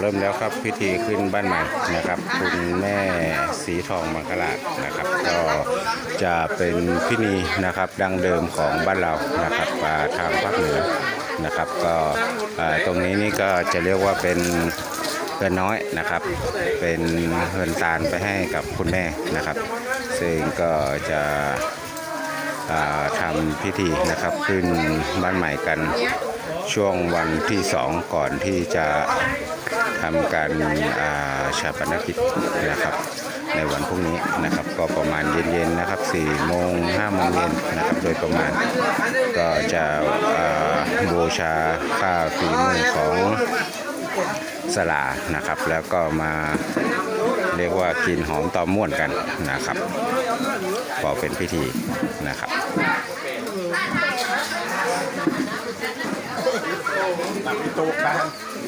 เริ่มแล้วครับพิธีขึ้นบ้านใหม่นะครับ คุณแม่สีทองมังคลาชนะครับ ก็จะเป็นพิธีนะครับดังเดิมของบ้านเรานะครับาทางภาคเหนือนะครับ ก็ตรงนี้นี่ก็จะเรียกว่าเป็นเงินน้อยนะครับ เป็นเงินตาลไปให้กับคุณแม่นะครับ ซึ่งก็จะทำพิธีนะครับขึ้นบ้านใหม่กันช่วงวันที่สองก่อนที่จะ ทำการาชาปนกิจนะครับ ในวันพรุ่งนี้นะครับ ก็ประมาณเย็นๆนะครับ4โมง5โมงเย็นนะครับโดยประมาณ ก็จะบูชาข้าฝีมือของสลานะครับ แล้วก็มาเรียกว่ากินหอมตอมม่วนกันนะครับพอเป็นพิธีนะครับเขาดึงก็ดีถ้าเสียงเขาเนี่ยขโมยมันเป็นอะ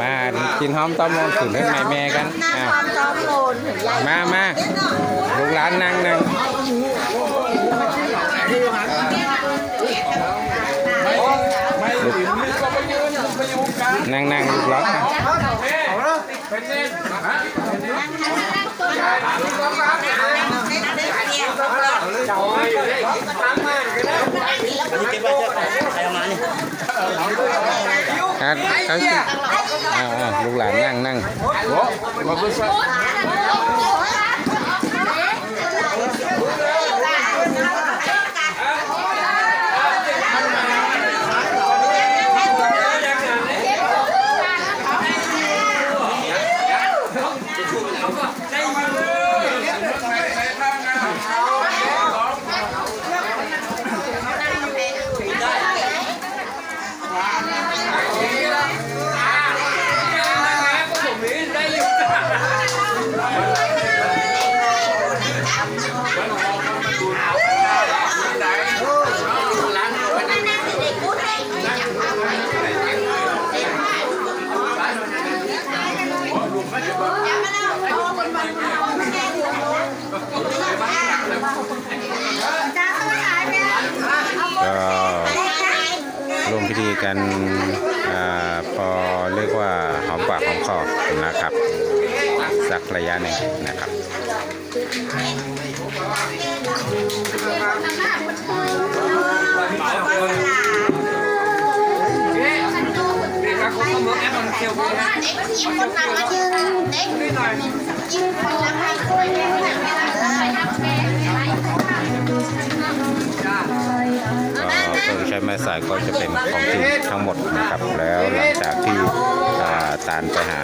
มากินหอมตอมม่วนขึ้นให้แม่แม่กันมามามาลูกหลานนั่งนั่ง นั่งนั่งลูกหลานครับเขาสิอ้าวอ้าลูกหลานนั่งนั่งก็ ธีกันอพอเรียกว่าหอมปากหอมคอนะครับ สักระยะหนึ่งนะครับเด็กยิ้มคนนั้นมายืนเด็กยิ้มคนละ ช้ไม้สายก็จะเป็นของจริงทั้งหมดนะครับ แล้วหลังจากที่อ่าตานไปหา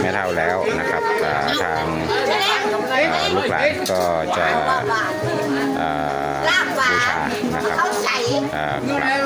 แม่เท่าแล้วนะครับอ่าทางอ่าลูกหลานก็จะอ่าลาบปลาบูชานะครับเข้าใจอ่ากราบนะครับ